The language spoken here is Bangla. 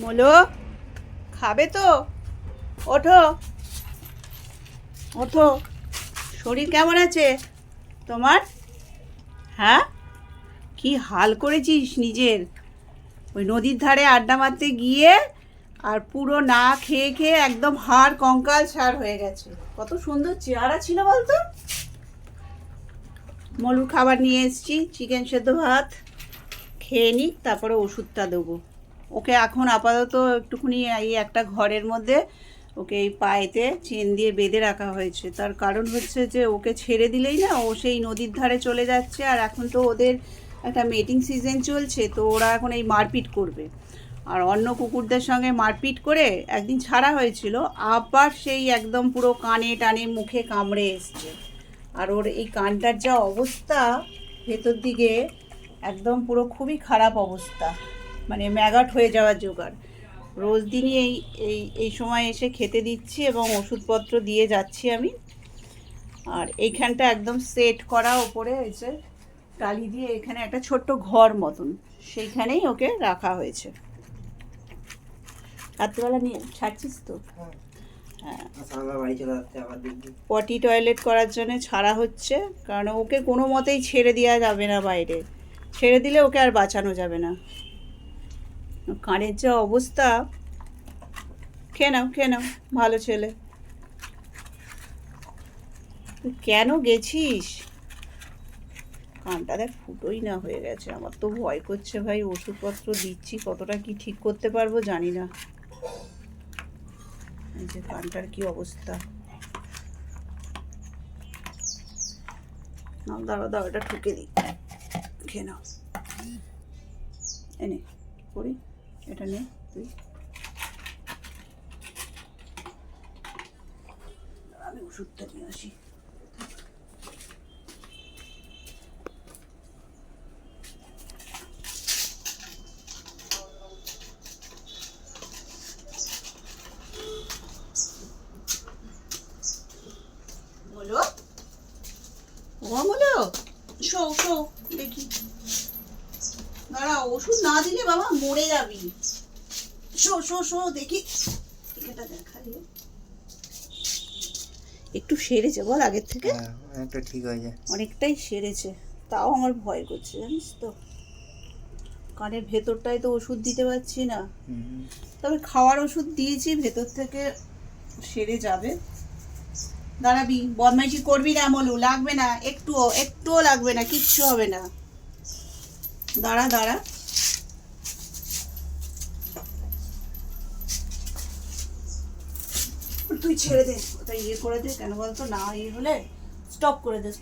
বলো খাবে তো? ওঠো। ওঠো। শরীর কেমন আছে? তোমার? হ্যাঁ? কি হাল করেছিস নিজের? ওই নদীর ধারে আড্ডা মারতে গিয়ে আর পুরো না খেয়ে খেয়ে একদম হাড়, কঙ্কাল ছাড় হয়ে গেছে। কত সুন্দর চেহারা ছিল বলতো? মলুর খাবার নিয়ে এসেছি চিকেন সেদ্ধ ভাত। খেয়ে নিক, তারপরে ওষুধটা দেবো। ওকে এখন আপাতত একটুখানি এই একটা ঘরের মধ্যে ওকে এই পায়েতে চেন দিয়ে বেঁধে রাখা হয়েছে। তার কারণ হচ্ছে যে ওকে ছেড়ে দিলেই না ও সেই নদীর ধারে চলে যাচ্ছে আর এখন তো ওদের একটা মেটিং সিজন চলছে, তো ওরা এখন এই মারপিট করবে। আর অন্য কুকুরদের সঙ্গে মারপিট করে একদিন ছাড়া হয়েছিল, আবার সেই একদম পুরো কানে টানে মুখে কামড়ে এসছে। আর ওর এই কানটার যা অবস্থা, ভেতর দিকে একদম পুরো খুবই খারাপ অবস্থা। মানে ম্যাগাট হয়ে যাওয়ার জোগাড়। রোজ দিনই এই এই এই সময় এসে খেতে দিচ্ছি এবং ওষুধপত্র দিয়ে যাচ্ছি আমি। আর এইখানটা একদম সেট করা ওপরে এসে টালি দিয়ে এখানে একটা ছোট্ট ঘর মতন সেইখানেই ওকে রাখা হয়েছে। রাত্রিবেলা নিয়ে ছাড়ছিস তো? হ্যাঁ। দেখবি পটি টয়লেট করার জন্য ছাড়া হচ্ছে কারণ ওকে কোনো মতেই ছেড়ে দেওয়া যাবে না বাইরে। ছেড়ে দিলে ওকে আর বাঁচানো যাবে না। কানের যা অবস্থা। খেয়ে নাও খেয়ে নাও, ভালো ছেলে। তুই কেন গেছিস? কানটা দেখ, ফুটোই না হয়ে গেছে। আমার তো ভয় করছে ভাই, ওষুধপত্র দিচ্ছি, কতটা কি ঠিক করতে পারব জানি না। এই যে কানটার কি অবস্থা। নাও, দাঁড়াও দাও ঠুকে দিই। খেয়ে নাও। এনে, করি। এটা নে তুই। আমি ওষুধটা নিয়ে আসি। বলো? ও বলো। শো শো দেখি। দাঁড়া ওষুধ না দিলে বাবা মরে যাবি। শো শো শো দেখি। টিকাটা দেখালে একটু সেরেছে বল আগের থেকে। হ্যাঁ একটা ঠিক হয়ে যায়। অনেকটাই সেরেছে। তাও আমার ভয় করছে জানিস তো। কানের ভেতরটায় তো ওষুধ দিতে পারছি না। তবে খাওয়ার ওষুধ দিয়েছি ভেতর থেকে সেরে যাবে। দাঁড়াবি বদমাইশি করবি না মলু। লাগবে না একটুও একটুও লাগবে না কিচ্ছু হবে না। দাঁড়া দাঁড়া। তুই ছেড়ে দে, ওটা ইয়ে করে দে, কেন বলতো? না ইয়ে হলে স্টপ করে দে স্টপ